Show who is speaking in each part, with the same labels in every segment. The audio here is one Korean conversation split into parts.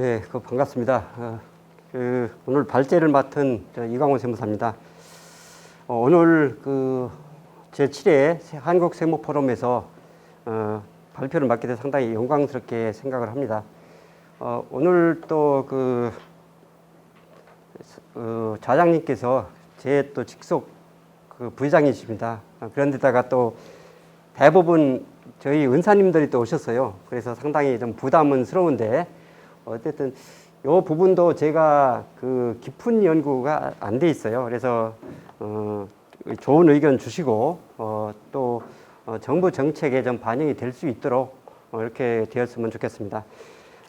Speaker 1: 네, 그 반갑습니다. 어, 그 오늘 발제를 맡은 저 이광호 세무사입니다. 어, 오늘 그 제7회 한국 세무 포럼에서 어, 발표를 맡게 돼 상당히 영광스럽게 생각을 합니다. 어, 오늘 또그 어, 좌장님께서 제 또 직속 그 부회장이십니다. 어, 그런데다가 또 대부분 저희 은사님들이 또 오셨어요. 그래서 상당히 좀 부담은 스러운데 어쨌든 요 부분도 제가 그 깊은 연구가 안 돼 있어요. 그래서 어, 좋은 의견 주시고 어, 또 어, 정부 정책에 좀 반영이 될 수 있도록 어, 이렇게 되었으면 좋겠습니다.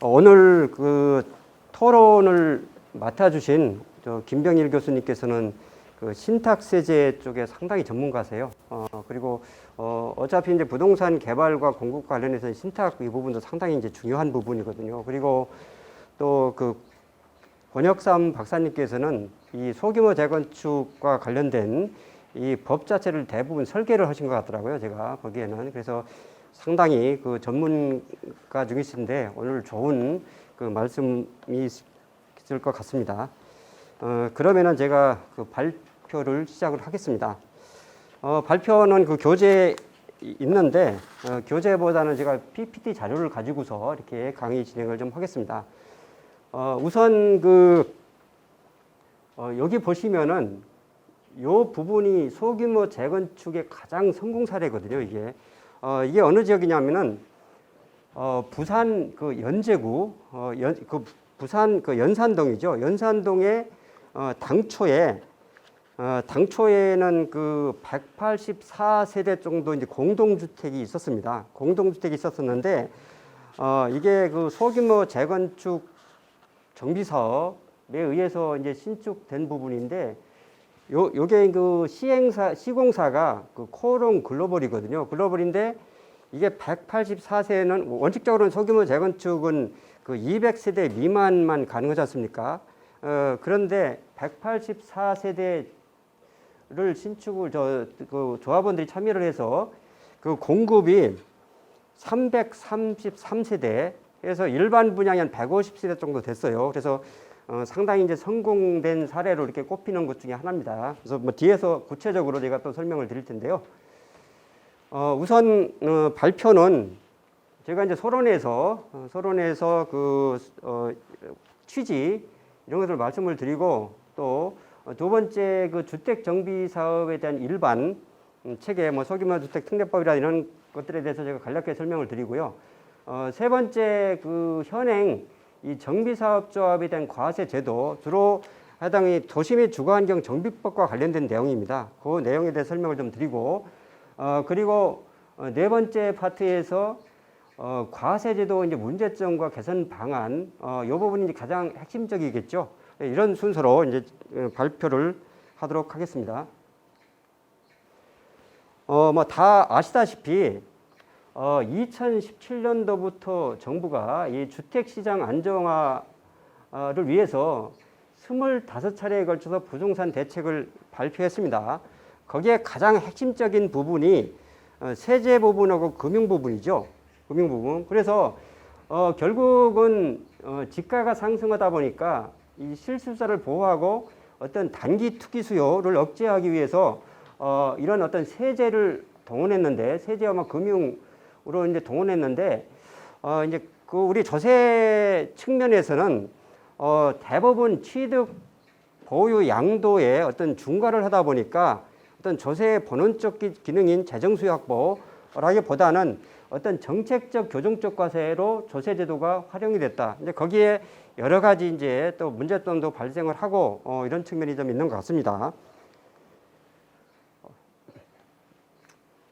Speaker 1: 어, 오늘 그 토론을 맡아주신 저 김병일 교수님께서는 그 신탁세제 쪽에 상당히 전문가세요. 어, 그리고 어, 어차피 이제 부동산 개발과 공급 관련해서 신탁 이 부분도 상당히 이제 중요한 부분이거든요. 그리고 또 그 권혁삼 박사님께서는 이 소규모 재건축과 관련된 이 법 자체를 대부분 설계를 하신 것 같더라고요. 제가 보기에는 그래서 상당히 그 전문가 중이신데 오늘 좋은 그 말씀이 있을 것 같습니다. 어, 그러면은 제가 그 발 표를 시작을 하겠습니다. 어, 발표는 그 교재 있는데 어, 교재보다는 제가 PPT 자료를 가지고서 이렇게 강의 진행을 좀 하겠습니다. 어, 우선 그 어, 여기 보시면은 요 부분이 소규모 재건축의 가장 성공 사례거든요. 이게 어, 이게 어느 지역이냐면은 어, 부산 그 연제구 어, 연, 그 부산 그 연산동이죠. 연산동에 어, 당초에 어, 당초에는 그 184세대 정도 이제 공동주택이 있었습니다. 공동주택이 있었었는데 어, 이게 그 소규모 재건축 정비 사업에 의해서 이제 신축된 부분인데 요 요게 그 시행사 시공사가 그 코롱 글로벌이거든요. 글로벌인데 이게 184세는 원칙적으로는 소규모 재건축은 그 200세대 미만만 가능하지 않습니까? 어, 그런데 184세대 를 신축을 저 그 조합원들이 참여를 해서 그 공급이 333세대 해서 일반 분양이 한 150세대 정도 됐어요. 그래서 어, 상당히 이제 성공된 사례로 이렇게 꼽히는 것 중에 하나입니다. 그래서 뭐 뒤에서 구체적으로 제가 또 설명을 드릴 텐데요. 어, 우선 어, 발표는 제가 이제 서론에서 어, 서론에서 그 어, 취지 이런 것을 말씀을 드리고 또 두 번째 그 주택 정비 사업에 대한 일반 음, 체계 뭐 소규모 주택 특례법이라 이런 것들에 대해서 제가 간략하게 설명을 드리고요. 어, 세 번째 그 현행 이 정비 사업 조합에 대한 과세 제도 주로 해당이 도시 및 주거환경 정비법과 관련된 내용입니다. 그 내용에 대해 설명을 좀 드리고 어, 그리고 어, 네 번째 파트에서 어, 과세제도 이제 문제점과 개선 방안 어, 이 부분이 이제 가장 핵심적이겠죠. 네, 이런 순서로 이제 어, 발표를 하도록 하겠습니다. 어, 뭐 다 아시다시피 어, 2017년도부터 정부가 이 주택 시장 안정화를 위해서 25차례에 걸쳐서 부동산 대책을 발표했습니다. 거기에 가장 핵심적인 부분이 어, 세제 부분하고 금융 부분이죠. 금융 부분. 그래서 어, 결국은 어, 지가가 상승하다 보니까 이 실수자를 보호하고 어떤 단기 투기 수요를 억제하기 위해서 어, 이런 어떤 세제를 동원했는데 세제와 뭐 금융으로 이제 동원했는데 어, 이제 그 우리 조세 측면에서는 어, 대부분 취득 보유 양도에 어떤 중과를 하다 보니까 어떤 조세 본원적 기- 기능인 재정 수요 확보라기보다는 어떤 정책적 교정적 과세로 조세 제도가 활용이 됐다. 이제 거기에 여러 가지 이제 또 문제점도 발생을 하고 어, 이런 측면이 좀 있는 것 같습니다.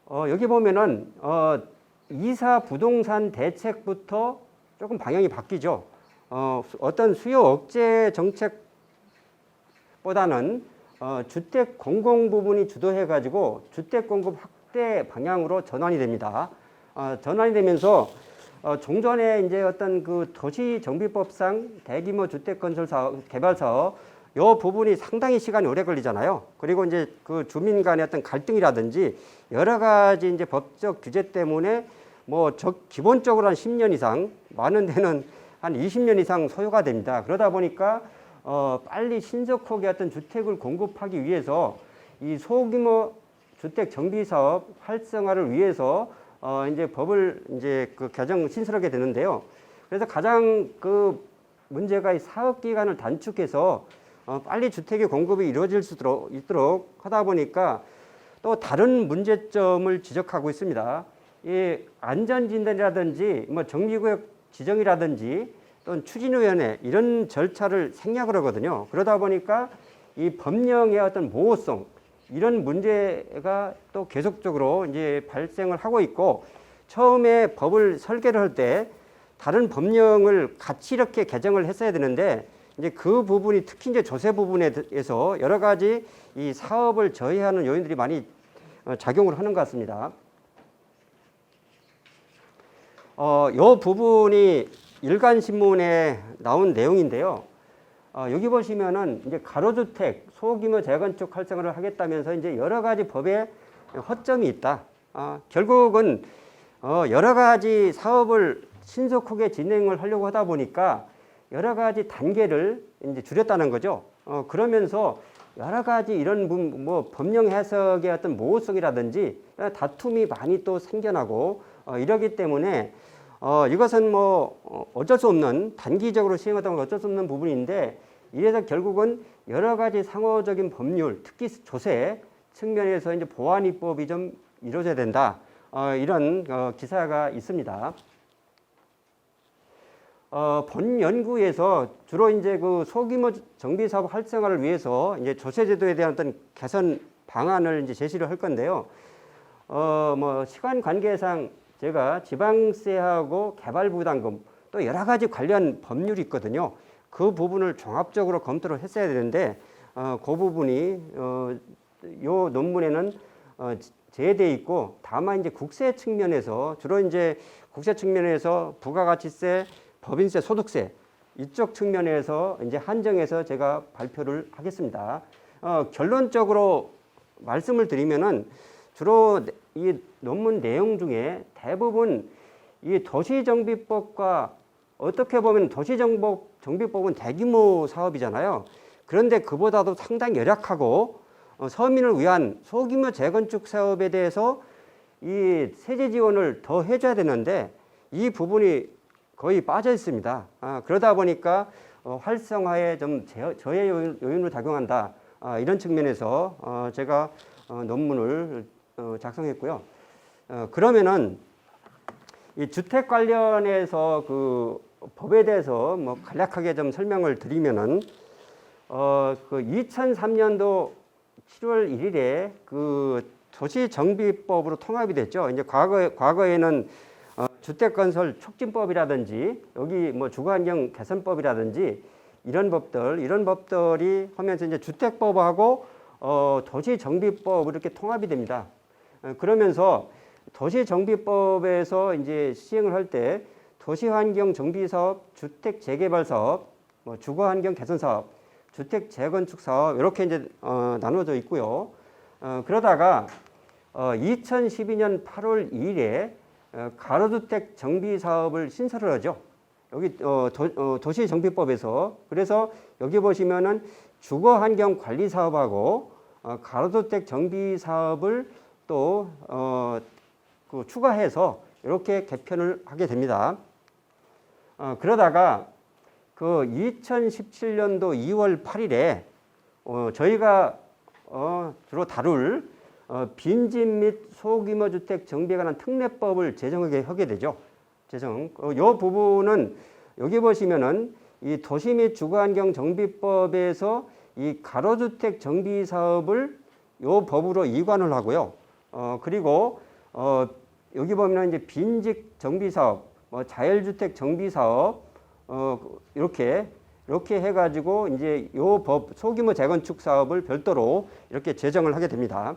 Speaker 1: 어, 여기 보면은 어, 이사 부동산 대책부터 조금 방향이 바뀌죠. 어, 수- 어떤 수요 억제 정책보다는 어, 주택 공공 부분이 주도해 가지고 주택 공급 확대 방향으로 전환이 됩니다. 어, 전환이 되면서 어, 종전에 이제 어떤 그 도시 정비법상 대규모 주택 건설 사업, 개발 사업 요 부분이 상당히 시간이 오래 걸리잖아요. 그리고 이제 그 주민 간의 어떤 갈등이라든지 여러 가지 이제 법적 규제 때문에 뭐 저, 기본적으로 한 10년 이상 많은 데는 한 20년 이상 소요가 됩니다. 그러다 보니까 어, 빨리 신속하게 어떤 주택을 공급하기 위해서 이 소규모 주택 정비 사업 활성화를 위해서 어, 이제 법을 이제 그 개정 신설하게 되는데요. 그래서 가장 그 문제가 이 사업 기간을 단축해서 어, 빨리 주택의 공급이 이루어질 수 있도록, 하다 보니까 또 다른 문제점을 지적하고 있습니다. 이 안전진단이라든지 뭐 정비구역 지정이라든지 또는 추진위원회 이런 절차를 생략을 하거든요. 그러다 보니까 이 법령의 어떤 모호성 이런 문제가 또 계속적으로 이제 발생을 하고 있고 처음에 법을 설계를 할 때 다른 법령을 같이 이렇게 개정을 했어야 되는데 이제 그 부분이 특히 이제 조세 부분에서 여러 가지 이 사업을 저해하는 요인들이 많이 어, 작용을 하는 것 같습니다. 어, 요 부분이 일간 신문에 나온 내용인데요. 어, 여기 보시면은 이제 가로주택 소규모 재건축 활성화를 하겠다면서 이제 여러 가지 법에 허점이 있다. 어, 결국은 어, 여러 가지 사업을 신속하게 진행을 하려고 하다 보니까 여러 가지 단계를 이제 줄였다는 거죠. 어, 그러면서 여러 가지 이런 문- 뭐 법령 해석의 어떤 모호성이라든지 다툼이 많이 또 생겨나고 어, 이러기 때문에 어, 이것은 뭐 어, 어쩔 수 없는 단기적으로 시행하다 보면 어쩔 수 없는 부분인데 이래서 결국은 여러 가지 상호적인 법률, 특히 조세 측면에서 이제 보완 입법이 좀 이루어져야 된다. 어, 이런 어, 기사가 있습니다. 어, 본 연구에서 주로 이제 그 소규모 정비 사업 활성화를 위해서 이제 조세 제도에 대한 어떤 개선 방안을 이제 제시를 할 건데요. 어, 뭐 시간 관계상 제가 지방세하고 개발 부담금 또 여러 가지 관련 법률이 있거든요. 그 부분을 종합적으로 검토를 했어야 되는데 어, 그 부분이 어, 요 논문에는 어, 제외돼 있고 다만 이제 국세 측면에서 주로 이제 국세 측면에서 부가가치세, 법인세, 소득세 이쪽 측면에서 이제 한정해서 제가 발표를 하겠습니다. 어, 결론적으로 말씀을 드리면은 주로 이 논문 내용 중에 대부분 이 도시정비법과 어떻게 보면 도시정비법은 대규모 사업이잖아요. 그런데 그보다도 상당히 열악하고 어, 서민을 위한 소규모 재건축 사업에 대해서 이 세제 지원을 더 해줘야 되는데 이 부분이 거의 빠져 있습니다. 아, 그러다 보니까 어, 활성화에 좀 제- 저해 요인- 요인으로 작용한다. 아, 이런 측면에서 어, 제가 어, 논문을 어, 작성했고요. 어, 그러면은 이 주택 관련해서 그 법에 대해서 뭐 간략하게 좀 설명을 드리면은 어, 그 2003년도 7월 1일에 그 도시정비법으로 통합이 됐죠. 이제 과거 과거에는 어, 주택건설 촉진법이라든지 여기 뭐 주거환경 개선법이라든지 이런 법들 이런 법들이 하면서 이제 주택법하고 어, 도시정비법 이렇게 통합이 됩니다. 어, 그러면서 도시정비법에서 이제 시행을 할 때 도시환경 정비 사업, 주택 재개발 사업, 뭐 주거 환경 개선 사업, 주택 재건축 사업 이렇게 이제 어, 나눠져 있고요. 어, 그러다가 어, 2012년 8월 2일에 어, 가로주택 정비 사업을 신설을 하죠. 여기 어, 도, 어, 도시정비법에서 그래서 여기 보시면은 주거 환경 관리 사업하고 어, 가로주택 정비 사업을 또 어, 그 추가해서 이렇게 개편을 하게 됩니다. 어, 그러다가 그 2017년도 2월 8일에 어, 저희가 어, 주로 다룰 어, 빈집 및 소규모 주택 정비에 관한 특례법을 제정하게 하게 되죠. 제정. 어, 요 부분은 여기 보시면은 이 도시 및 주거환경 정비법에서 이 가로주택 정비 사업을 요 법으로 이관을 하고요. 어, 그리고 어, 여기 보면 이제 빈집 정비 사업, 뭐 자율주택 정비 사업, 어, 이렇게 이렇게 해가지고 이제 요 법 소규모 재건축 사업을 별도로 이렇게 제정을 하게 됩니다.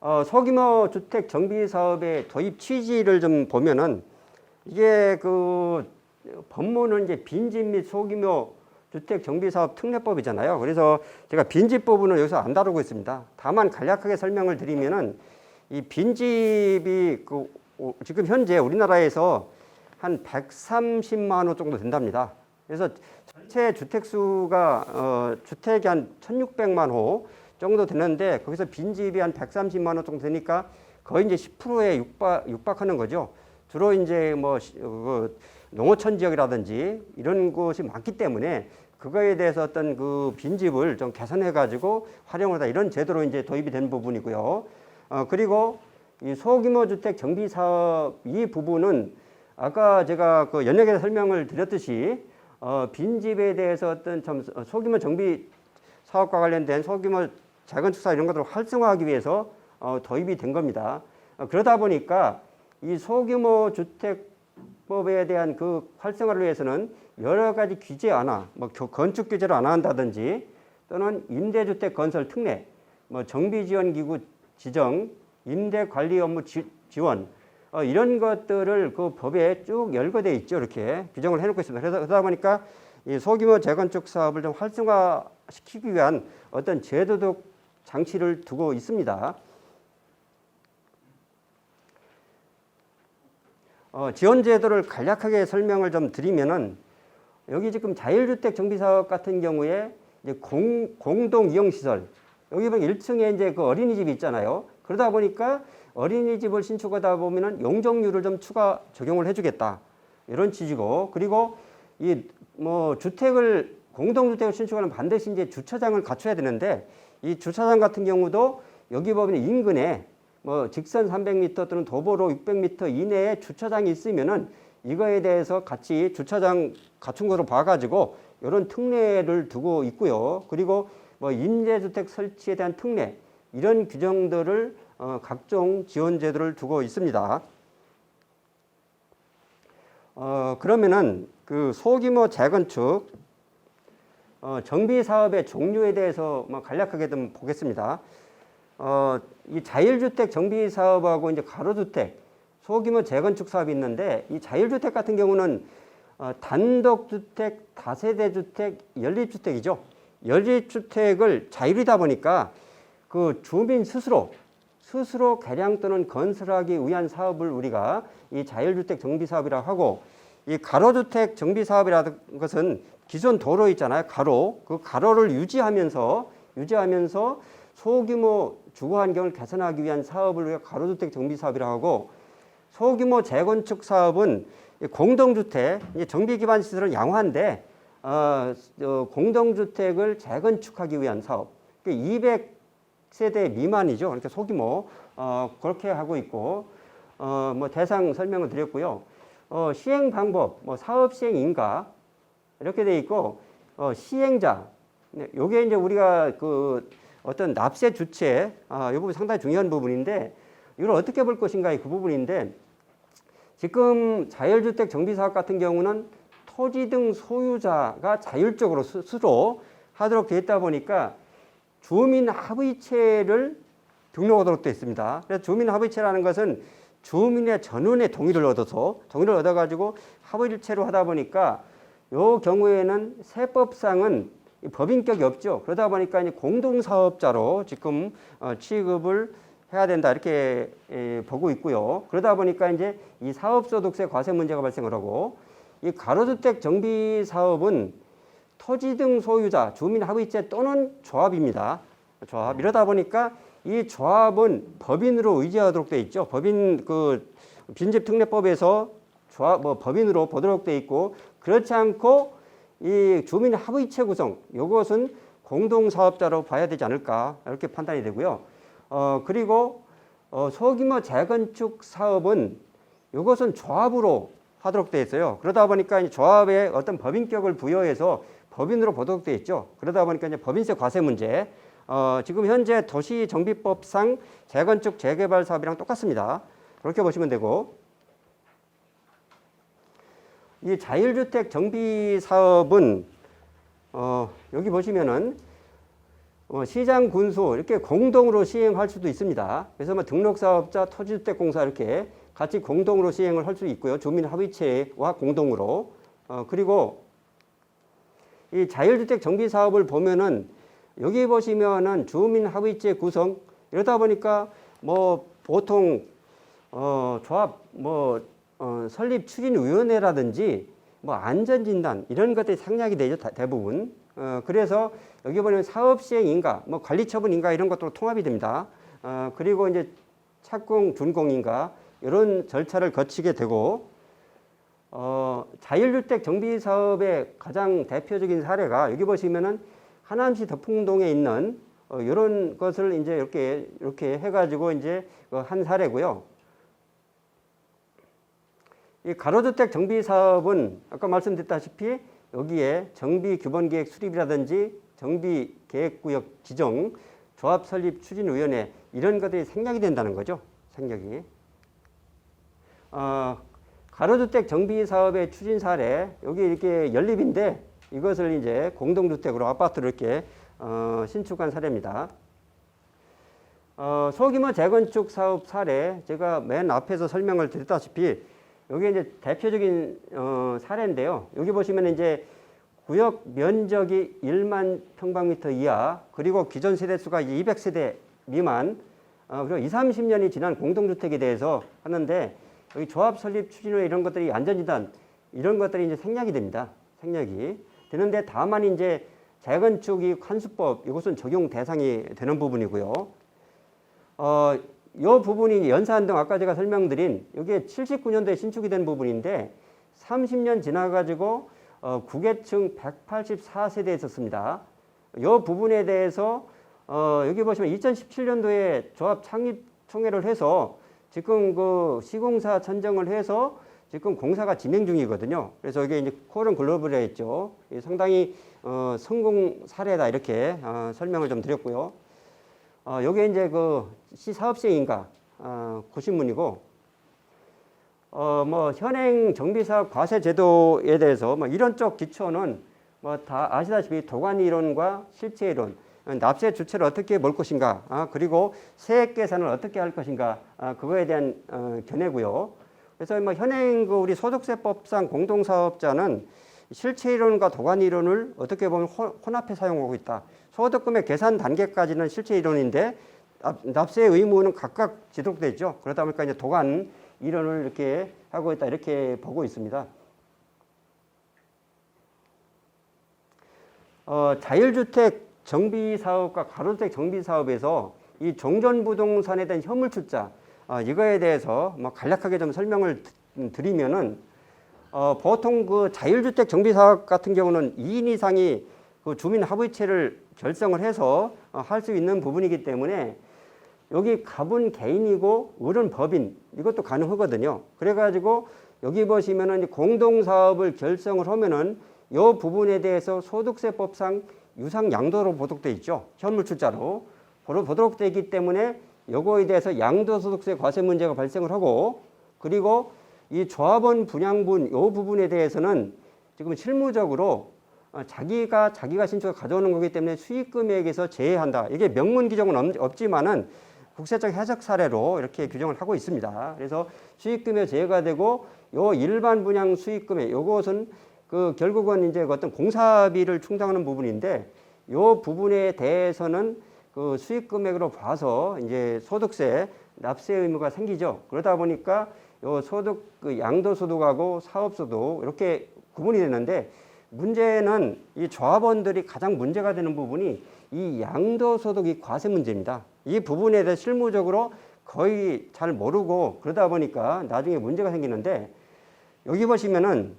Speaker 1: 어, 소규모 주택 정비 사업의 도입 취지를 좀 보면은 이게 그 법문은 이제 빈집 및 소규모 주택 정비 사업 특례법이잖아요. 그래서 제가 빈집 부분은 여기서 안 다루고 있습니다. 다만 간략하게 설명을 드리면은 이 빈집이 그 오- 지금 현재 우리나라에서 한 130만 호 정도 된답니다. 그래서 전체 주택 수가 어, 주택이 한 1,600만 호 정도 되는데 거기서 빈집이 한 130만 호 정도 되니까 거의 이제 10%에 육박, 육박하는 거죠. 주로 이제 뭐 시- 어, 그 농어촌 지역이라든지 이런 곳이 많기 때문에 그거에 대해서 어떤 그 빈집을 좀 개선해 가지고 활용하다 이런 제도로 이제 도입이 된 부분이고요. 어, 그리고 이 소규모 주택 정비 사업 이 부분은 아까 제가 그 연역에서 설명을 드렸듯이 어, 빈집에 대해서 어떤 좀 소규모 정비 사업과 관련된 소규모 재건축 사업 이런 것들을 활성화하기 위해서 어, 도입이 된 겁니다. 어, 그러다 보니까 이 소규모 주택법에 대한 그 활성화를 위해서는 여러 가지 규제 완화, 뭐 겨- 건축 규제를 완화한다든지 또는 임대주택 건설 특례, 뭐 정비 지원 기구 지정, 임대 관리 업무 지, 지원 어, 이런 것들을 그 법에 쭉 열거돼 있죠. 이렇게 규정을 해놓고 있습니다. 그래서 그러다 보니까 이 소규모 재건축 사업을 좀 활성화시키기 위한 어떤 제도적 장치를 두고 있습니다. 어, 지원 제도를 간략하게 설명을 좀 드리면은 여기 지금 자율주택 정비 사업 같은 경우에 이제 공, 공동 이용 시설 여기 보면 1층에 이제 그 어린이집이 있잖아요. 그러다 보니까 어린이집을 신축하다 보면은 용적률을 좀 추가 적용을 해주겠다 이런 취지고 그리고 이 뭐 주택을 공동주택을 신축하면 반드시 이제 주차장을 갖춰야 되는데 이 주차장 같은 경우도 여기 보면 인근에 뭐 직선 300m 또는 도보로 600m 이내에 주차장이 있으면은 이거에 대해서 같이 주차장 갖춘 거로 봐가지고 이런 특례를 두고 있고요. 그리고 뭐 임대주택 설치에 대한 특례 이런 규정들을 어, 각종 지원 제도를 두고 있습니다. 어, 그러면은 그 소규모 재건축 어, 정비 사업의 종류에 대해서 뭐 간략하게 좀 보겠습니다. 어, 이 자율주택 정비 사업하고 이제 가로주택, 소규모 재건축 사업이 있는데 이 자율주택 같은 경우는 어, 단독주택, 다세대주택, 연립주택이죠. 연립주택을 자율이다 보니까 그 주민 스스로 스스로 개량 또는 건설하기 위한 사업을 우리가 이 자율주택 정비 사업이라고 하고 이 가로주택 정비 사업이라는 것은 기존 도로 있잖아요. 가로. 그 가로를 유지하면서 유지하면서 소규모 주거 환경을 개선하기 위한 사업을 우리가 가로주택 정비 사업이라고 하고 소규모 재건축 사업은 이 공동주택, 정비 기반 시설은 양호한데 어, 어, 공동주택을 재건축하기 위한 사업. 200세대 미만이죠. 그러니까 소규모 어, 그렇게 하고 있고 어, 뭐 대상 설명을 드렸고요. 어, 시행 방법, 뭐 사업 시행 인가 이렇게 돼 있고 어, 시행자. 네, 요게 이제 우리가 그 어떤 납세 주체, 아, 이 부분 상당히 중요한 부분인데 이걸 어떻게 볼 것인가의 그 부분인데 지금 자율주택 정비사업 같은 경우는 토지 등 소유자가 자율적으로 스스로 하도록 되어 있다 보니까 주민 합의체를 등록하도록 되어 있습니다. 그래서 주민 합의체라는 것은 주민의 전원의 동의를 얻어서 동의를 얻어가지고 합의체로 하다 보니까 요 경우에는 세법상은 이 법인격이 없죠. 그러다 보니까 이제 공동사업자로 지금 어, 취급을 해야 된다 이렇게 에, 보고 있고요. 그러다 보니까 이제 이 사업소득세 과세 문제가 발생을 하고 이 가로주택 정비 사업은 토지 등 소유자, 주민 합의체 또는 조합입니다. 조합 이러다 보니까 이 조합은 법인으로 의지하도록 돼 있죠. 법인 그 빈집 특례법에서 조합 뭐 법인으로 보도록 돼 있고 그렇지 않고 이 주민 합의체 구성 요것은 공동 사업자로 봐야 되지 않을까 이렇게 판단이 되고요. 어 그리고 어 소규모 재건축 사업은 요것은 조합으로 하도록 돼 있어요. 그러다 보니까 이 조합에 어떤 법인격을 부여해서 법인으로 보도록 돼 있죠. 그러다 보니까 이제 법인세 과세 문제 어, 지금 현재 도시정비법상 재건축 재개발 사업이랑 똑같습니다. 그렇게 보시면 되고 이 자율주택 정비 사업은 어, 여기 보시면은 어, 시장 군수 이렇게 공동으로 시행할 수도 있습니다. 그래서 뭐 등록사업자, 토지주택공사 이렇게 같이 공동으로 시행을 할 수 있고요. 주민 합의체와 공동으로 어, 그리고 이 자율주택 정비 사업을 보면은 여기 보시면은 주민 합의체 구성 이러다 보니까 뭐 보통 어 조합 뭐 어, 설립 추진위원회라든지 뭐 안전진단 이런 것들이 상략이 되죠 다- 대부분. 어, 그래서 여기 보면 사업 시행인가, 뭐 관리 처분인가 이런 것도 통합이 됩니다. 어, 그리고 이제 착공 준공인가 이런 절차를 거치게 되고 어, 자율주택 정비 사업의 가장 대표적인 사례가 여기 보시면은 하남시 덕풍동에 있는 어, 이런 것을 이제 이렇게 이렇게 해가지고 이제 그한 사례고요. 이 가로주택 정비 사업은 아까 말씀드렸다시피 여기에 정비 규범 계획 수립이라든지 정비 계획 구역 지정, 조합 설립 추진 위원회 이런 것들이 생략이 된다는 거죠. 생략이. 어, 가로주택 정비 사업의 추진 사례 여기 이렇게 연립인데 이것을 이제 공동주택으로 아파트를 이렇게 어, 신축한 사례입니다. 어, 소규모 재건축 사업 사례 제가 맨 앞에서 설명을 드렸다시피 여기 이제 대표적인 어, 사례인데요. 여기 보시면 이제 구역 면적이 1만 평방미터 이하 그리고 기존 세대 수가 200세대 미만 어, 그리고 2, 30년이 지난 공동주택에 대해서 하는데 여기 조합 설립 추진회 이런 것들이 안전진단 이런 것들이 이제 생략이 됩니다. 생략이 되는데 다만 이제 재건축이 환수법 이것은 적용 대상이 되는 부분이고요. 어, 요 부분이 연산동 아까 제가 설명드린 이게 79년도에 신축이 된 부분인데 30년 지나가지고 어, 구계층 184세대에 있었습니다. 요 부분에 대해서 어, 여기 보시면 2017년도에 조합 창립 총회를 해서 지금 그 시공사 선정을 해서 지금 공사가 진행 중이거든요. 그래서 이게 이제 코런 글로벌에 있죠. 이 상당히 어, 성공 사례다 이렇게 어, 설명을 좀 드렸고요. 어, 요게 이제 그 시사업시행인가 어, 고신문이고 어, 뭐 현행 정비사업 과세 제도에 대해서 뭐 이런 쪽 기초는 뭐 다 아시다시피 도관 이론과 실체 이론 어, 납세 주체를 어떻게 볼 것인가 아, 그리고 세액 계산을 어떻게 할 것인가 아, 그거에 대한 어, 견해고요. 그래서 뭐 현행 그 우리 소득세법상 공동사업자는 실체 이론과 도관 이론을 어떻게 보면 혼- 혼합해 사용하고 있다. 소득금의 계산 단계까지는 실체 이론인데 납- 납세 의무는 각각 지속돼 있죠. 그러다 보니까 이제 도관 이론을 이렇게 하고 있다 이렇게 보고 있습니다. 어, 자율주택 정비 사업과 가로주택 정비 사업에서 이 종전 부동산에 대한 현물 출자 어, 이거에 대해서 뭐 간략하게 좀 설명을 드- 음, 드리면은 어, 보통 그 자율주택 정비 사업 같은 경우는 2인 이상이 그 주민 합의체를 결성을 해서 어, 할수 있는 부분이기 때문에 여기 갑은 개인이고 을은 법인 이것도 가능하거든요. 그래가지고 여기 보시면은 공동사업을 결성을 하면은 이 부분에 대해서 소득세법상 유상 양도로 보도돼 있죠. 현물 출자로 보도- 보도록 되어 있기 때문에 요거에 대해서 양도소득세 과세 문제가 발생을 하고 그리고 이 조합원 분양분 요 부분에 대해서는 지금 실무적으로 어, 자기가 자기가 신축을 가져오는 거기 때문에 수익 금액에서 제외한다. 이게 명문 규정은 없- 없지만은 국세적 해석 사례로 이렇게 규정을 하고 있습니다. 그래서 수익 금액 제외가 되고 요 일반 분양 수익 금액 요것은 그 결국은 이제 그 어떤 공사비를 충당하는 부분인데 요 부분에 대해서는 그 수익 금액으로 봐서 이제 소득세 납세 의무가 생기죠. 그러다 보니까 요 소득 그 양도소득하고 사업소득 이렇게 구분이 되는데 문제는 이 조합원들이 가장 문제가 되는 부분이 이 양도소득 이 과세 문제입니다. 이 부분에 대해 실무적으로 거의 잘 모르고 그러다 보니까 나중에 문제가 생기는데 여기 보시면은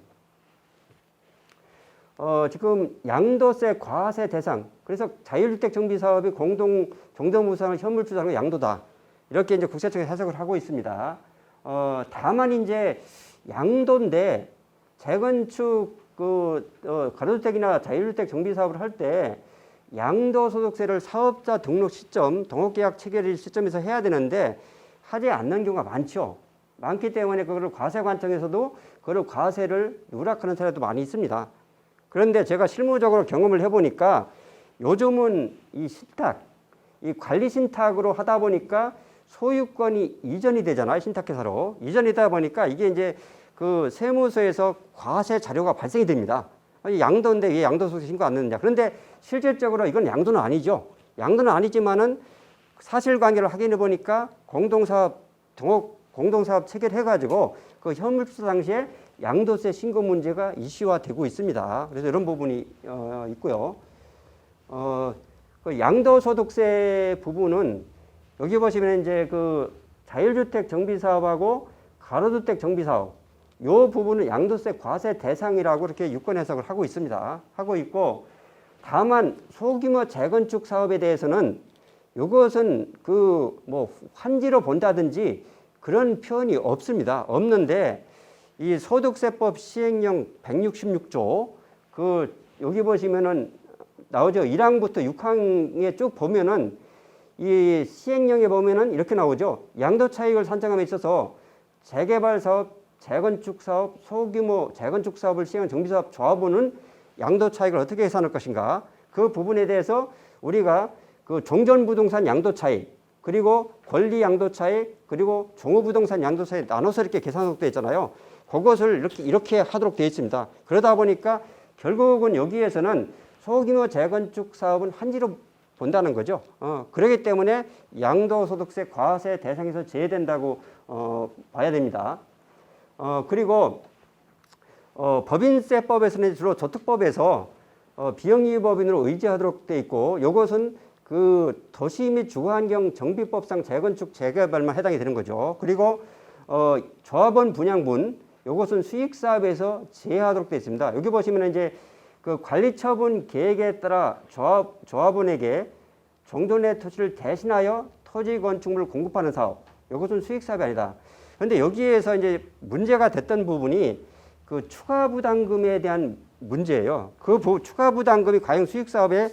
Speaker 1: 어, 지금 양도세 과세 대상 그래서 자율주택 정비 사업이 공동 정정부상을 현물 투자하는 양도다 이렇게 이제 국세청에 해석을 하고 있습니다. 어, 다만 이제 양도인데 재건축 그 어, 가로주택이나 자율주택 정비 사업을 할 때 양도소득세를 사업자 등록 시점, 동업계약 체결일 시점에서 해야 되는데 하지 않는 경우가 많죠. 많기 때문에 그거를 과세 관청에서도 그걸 과세를 누락하는 사례도 많이 있습니다. 그런데 제가 실무적으로 경험을 해보니까 요즘은 이 신탁, 이 관리 신탁으로 하다 보니까 소유권이 이전이 되잖아요. 신탁회사로. 이전이 되다 보니까 이게 이제 그 세무서에서 과세 자료가 발생이 됩니다. 양도인데 왜 양도소득 신고 안 넣느냐. 그런데 실질적으로 이건 양도는 아니죠. 양도는 아니지만은 사실관계를 확인해 보니까 공동사업 등록 공동사업 체결해 가지고 그 현물투자 당시에 양도세 신고 문제가 이슈화되고 있습니다. 그래서 이런 부분이 어, 있고요. 어, 그 양도소득세 부분은 여기 보시면 이제 그 자율주택 정비 사업하고 가로주택 정비 사업 요 부분은 양도세 과세 대상이라고 이렇게 유권 해석을 하고 있습니다. 하고 있고 다만 소규모 재건축 사업에 대해서는 이것은 그 뭐 환지로 본다든지 그런 표현이 없습니다. 없는데 이 소득세법 시행령 166조 그 여기 보시면은 나오죠. 1항부터 6항에 쭉 보면은 이 시행령에 보면은 이렇게 나오죠. 양도 차익을 산정함에 있어서 재개발 사업, 재건축 사업, 소규모 재건축 사업을 시행한 정비사업 조합원은 양도 차익을 어떻게 계산할 것인가? 그 부분에 대해서 우리가 그 종전 부동산 양도 차익, 그리고 권리 양도 차익, 그리고 종후부동산 양도 차익 나눠서 이렇게 되어 있잖아요. 그것을 이렇게 이렇게 하도록 되어 있습니다. 그러다 보니까 결국은 여기에서는 소규모 재건축 사업은 한지로 본다는 거죠. 어, 그렇기 때문에 양도소득세 과세 대상에서 제외된다고 어, 봐야 됩니다. 어, 그리고 어, 법인세법에서는 주로 저특법에서 어, 비영리법인으로 의지하도록 돼 있고 이것은 그 도시 및 주거환경 정비법상 재건축 재개발만 해당이 되는 거죠. 그리고 어, 조합원 분양분 이것은 수익 사업에서 제외하도록 되어 있습니다. 여기 보시면 이제 그 관리처분 계획에 따라 조합 조합원에게 정돈의 토지를 대신하여 토지 건축물을 공급하는 사업. 이것은 수익 사업이 아니다. 그런데 여기에서 이제 문제가 됐던 부분이 그 추가 부담금에 대한 문제예요. 그 부- 추가 부담금이 과연 수익 사업에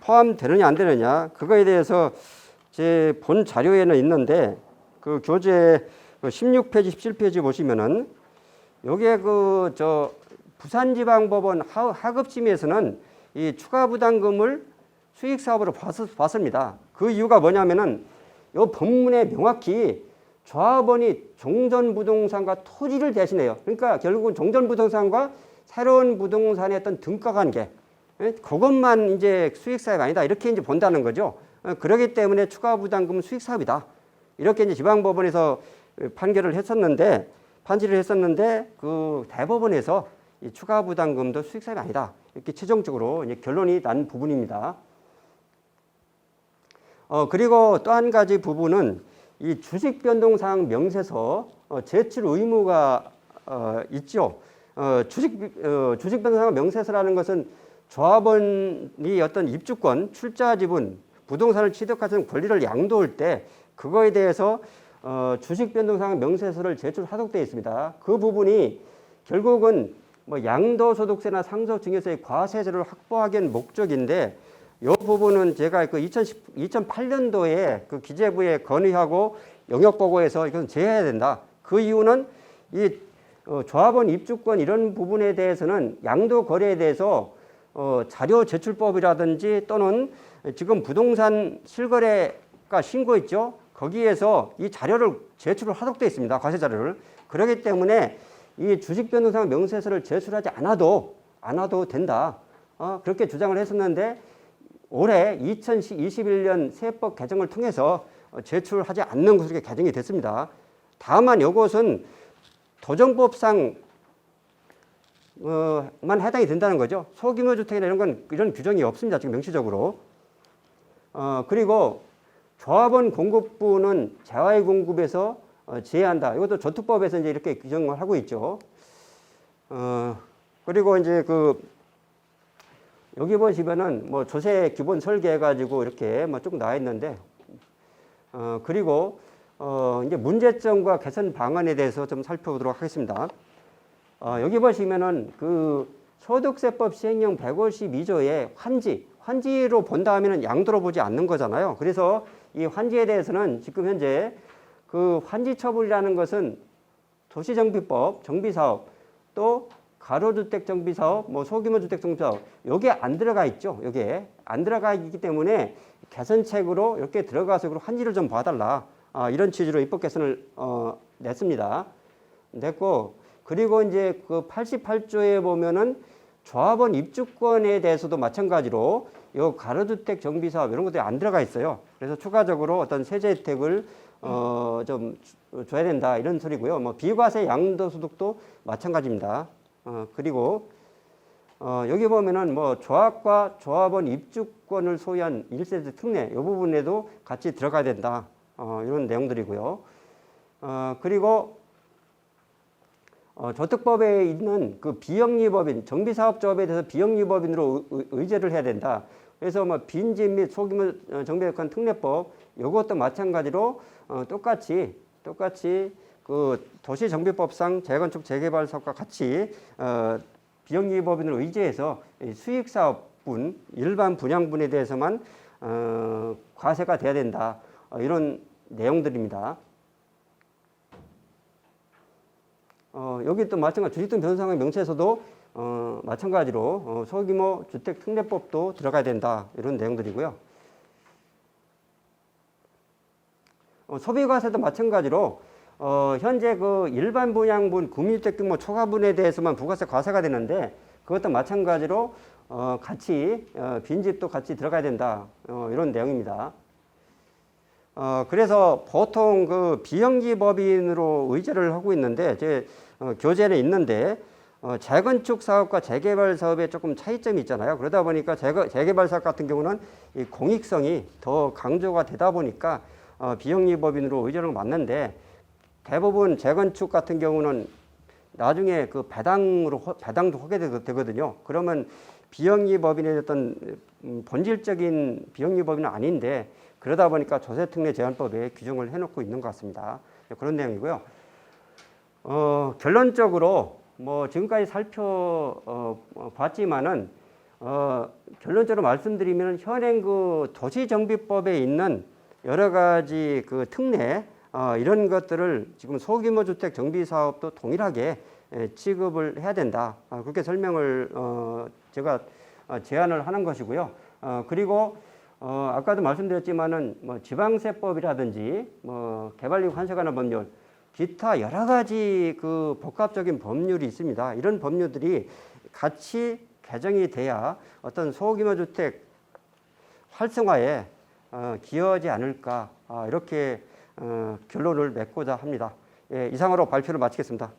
Speaker 1: 포함되느냐 안 되느냐 그거에 대해서 제 본 자료에는 있는데 그 교재 16페이지 17페이지 보시면은 요게 그 저 부산지방법원 하- 하급심에서는 이 추가 부담금을 수익 사업으로 봤- 봤습니다. 그 이유가 뭐냐면은 요 법문에 명확히 조합원이 종전부동산과 토지를 대신해요. 그러니까 결국은 종전부동산과 새로운 부동산의 어떤 등가 관계, 예? 그것만 이제 수익 사업이 아니다. 이렇게 이제 본다는 거죠. 어, 그렇기 때문에 추가 부담금은 수익 사업이다. 이렇게 이제 지방법원에서 판결을 했었는데 판지를 했었는데 그 대법원에서 이 추가 부담금도 수익 사업이 아니다. 이렇게 최종적으로 이제 결론이 난 부분입니다. 어, 그리고 또 한 가지 부분은 이 주식 변동 사항 명세서 어, 제출 의무가 어, 있죠. 어, 주식 어, 주식 변동 사항 명세서라는 것은 조합원이 어떤 입주권, 출자 지분, 부동산을 취득하는 권리를 양도할 때 그거에 대해서 어, 주식 변동 사항 명세서를 제출하도록 되어 있습니다. 그 부분이 결국은 뭐 양도소득세나 상속증여세의 과세제를 확보하기 위한 목적인데 이 부분은 제가 그 2010, 2008년도에 그 기재부에 건의하고 영역 보고에서 이것은 제해야 된다. 그 이유는 이 어, 조합원 입주권 이런 부분에 대해서는 양도 거래에 대해서 어, 자료 제출법이라든지 또는 지금 부동산 실거래가 신고했죠. 거기에서 이 자료를 제출을 하도록 되어 있습니다. 과세 자료를. 그렇기 때문에 이 주식 변동상 명세서를 제출하지 않아도 않아도 된다. 어, 그렇게 주장을 했었는데 올해 2021년 세법 개정을 통해서 어, 제출하지 않는 것으로 개정이 됐습니다. 다만 이것은 도정법상 어, 만 해당이 된다는 거죠. 소규모 주택이나 이런 건 이런 규정이 없습니다. 지금 명시적으로. 어, 그리고 조합원 공급부는 재화의 공급에서 어, 제외한다. 이것도 저투법에서 이제 이렇게 규정을 하고 있죠. 어, 그리고 이제 그 여기 보시면은 뭐 조세 기본 설계해 가지고 이렇게 뭐쭉 나와 있는데 어, 그리고 어, 이제 문제점과 개선 방안에 대해서 좀 살펴보도록 하겠습니다. 어, 여기 보시면은 그 소득세법 시행령 152조의 환지, 환지로 본다 하면은 양도로 보지 않는 거잖아요. 그래서 이 환지에 대해서는 지금 현재 그 환지 처분이라는 것은 도시정비법, 정비사업, 또 가로주택 정비 사업, 뭐 소규모 주택 정비 사업 여기에 안 들어가 있죠. 여기에 안 들어가 있기 때문에 개선책으로 이렇게 들어가서 환지를 좀 봐달라. 아, 이런 취지로 입법 개선을 어, 냈습니다. 냈고 그리고 이제 그 88조에 보면은 조합원 입주권에 대해서도 마찬가지로 요 가로주택 정비 사업 이런 것들이 안 들어가 있어요. 그래서 추가적으로 어떤 세제 혜택을 어, 좀 주- 줘야 된다 이런 소리고요. 뭐 비과세 양도소득도 마찬가지입니다. 어, 그리고 어, 여기 보면은 뭐 조합과 조합원 입주권을 소유한 1세대 특례 이 부분에도 같이 들어가야 된다. 어, 이런 내용들이고요. 어, 그리고 어, 저특법에 있는 그 비영리법인 정비사업조합에 대해서 비영리법인으로 의- 의제를 해야 된다. 그래서 뭐 빈집 및 소규모 어, 정비역한 특례법 이것도 마찬가지로 어, 똑같이 똑같이 그 도시정비법상 재건축 재개발 사업과 같이 어, 비영리법인을 의제해서 이 수익사업분 일반 분양분에 대해서만 어, 과세가 돼야 된다. 어, 이런 내용들입니다. 어, 여기 또 마찬가지 주식등 변상의 명체에서도 어, 마찬가지로 어, 소규모 주택 특례법도 들어가야 된다 이런 내용들이고요. 어, 소비과세도 마찬가지로 어, 현재 그 일반 분양분 구민주택 규모 초과분에 대해서만 부가세 과세가 되는데 그것도 마찬가지로 어, 같이 어, 빈집도 같이 들어가야 된다 어, 이런 내용입니다. 어, 그래서 보통 그 비영기 법인으로 의제를 하고 있는데, 제 어, 교재는 있는데, 어, 재건축 사업과 재개발 사업에 조금 차이점이 있잖아요. 그러다 보니까 재거, 재개발 사업 같은 경우는 이 공익성이 더 강조가 되다 보니까 어, 비영리 법인으로 의제를 맞는데, 대부분 재건축 같은 경우는 나중에 그 배당으로 허- 배당도 하게 되거- 되거든요. 그러면 비영리 법인의 어떤 음, 본질적인 비영리 법인은 아닌데 그러다 보니까 조세특례 제한법에 규정을 해놓고 있는 것 같습니다. 네, 그런 내용이고요. 어, 결론적으로 뭐 지금까지 살펴봤지만은 어, 결론적으로 말씀드리면 현행 그 도시정비법에 있는 여러 가지 그 특례 어, 이런 것들을 지금 소규모 주택 정비 사업도 동일하게 에, 취급을 해야 된다. 아, 그렇게 설명을 어, 제가 어, 제안을 하는 것이고요. 어, 그리고 어, 아까도 말씀드렸지만은 뭐 지방세법이라든지 뭐 개발력 환수관할 법률 기타 여러 가지 그 복합적인 법률이 있습니다. 이런 법률들이 같이 개정이 돼야 어떤 소규모 주택 활성화에 어, 기여하지 않을까 아, 이렇게 어, 결론을 맺고자 합니다. 예, 이상으로 발표를 마치겠습니다.